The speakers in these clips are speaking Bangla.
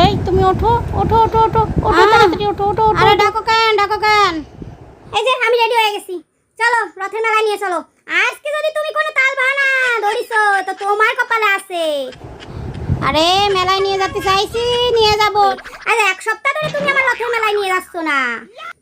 ওঠো ওঠো ওঠো ওঠো আহ! তাড়াতাড়ি ওঠো ওঠো ওঠো আরে ডাকো কেন ডাকো কেন? এই যে আমি রেডি হয়ে গেছি। চলো রথের মেলায় নিয়ে চলো। আজকে যদি তুমি কোনো তাল বাহানা ধরিছো তো তোমার কপালে আছে। আরে মেলায় নিয়ে যেতে চাইছি নিয়ে যাব। আরে এক সপ্তাহ ধরে তুমি আমার রথের মেলায় নিয়ে যাচ্ছ না।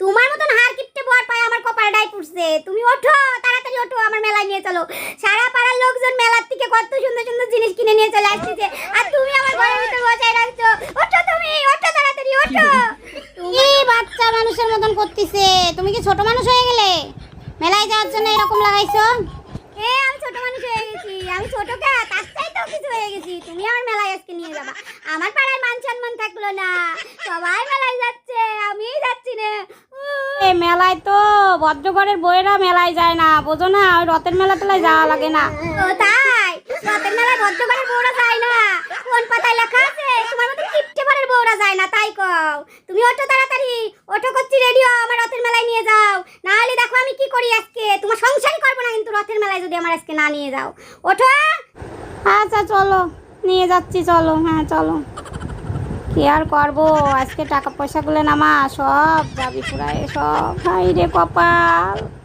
তোমার মতন হার কিপটে বর পায় আমার কপালটাই পুড়ছে। তুমি ওঠো তাড়াতাড়ি ওঠো আমার মেলায় নিয়ে চলো। সারা পাড়ার লোকজন মেলার থেকে কত সুন্দর সুন্দর জিনিস কিনে নিয়ে চলে আসছে আর তুমি আমার ঘরের ভিতর বসায় রাখছো ওঠো তুমি ওঠো তাড়াতাড়ি ওঠো কি বাচ্চা মানুষের মতন করতেছে। তুমি কি ছোট মানুষ হয়ে গেলে? মেলায় যাওয়ার জন্য এরকম লাগাইছো? এ আমি ছোট মানুষ হয়ে গেছি। আমি ছোট কে? তার চাইতেও কিছু হয়ে গেছি। তুমি আমার মেলায় আজকে নিয়ে যাবা। আমার পাড়ায় মান সম্মান থাকল না। সবাই মেলায় যাচ্ছে। আমিই যাচ্ছি না। উহ, মেলায় তো ভদ্রঘরের বইয়েরা মেলায় যায় না। বোঝো না ওই রথের মেলা টেলায় যাওয়া লাগে না। ও তাই? রথের মেলায় ভদ্র ঘরের বউরা যায় না। কোন পাতায় লেখা আছে? তোমার মতো কিপটে ঘরের বউরা যায় না তাই কও। তুমি ওঠো রেডিও আমার রথের মেলায় নিয়ে যাও। নাহলে দেখো আমি কি করি আজকে? তোমার সংসারই করব না কিন্তু রথের মেলায় যদি আমার আজকে না নিয়ে যাও। ওঠো। আচ্ছা চলো। নিয়ে যাচ্ছি, চলো। হ্যাঁ চলো। কি আর করব? আজকে টাকা পয়সাগুলো নামা, সব যাবি পুরাই সব। হাই রে কপাল।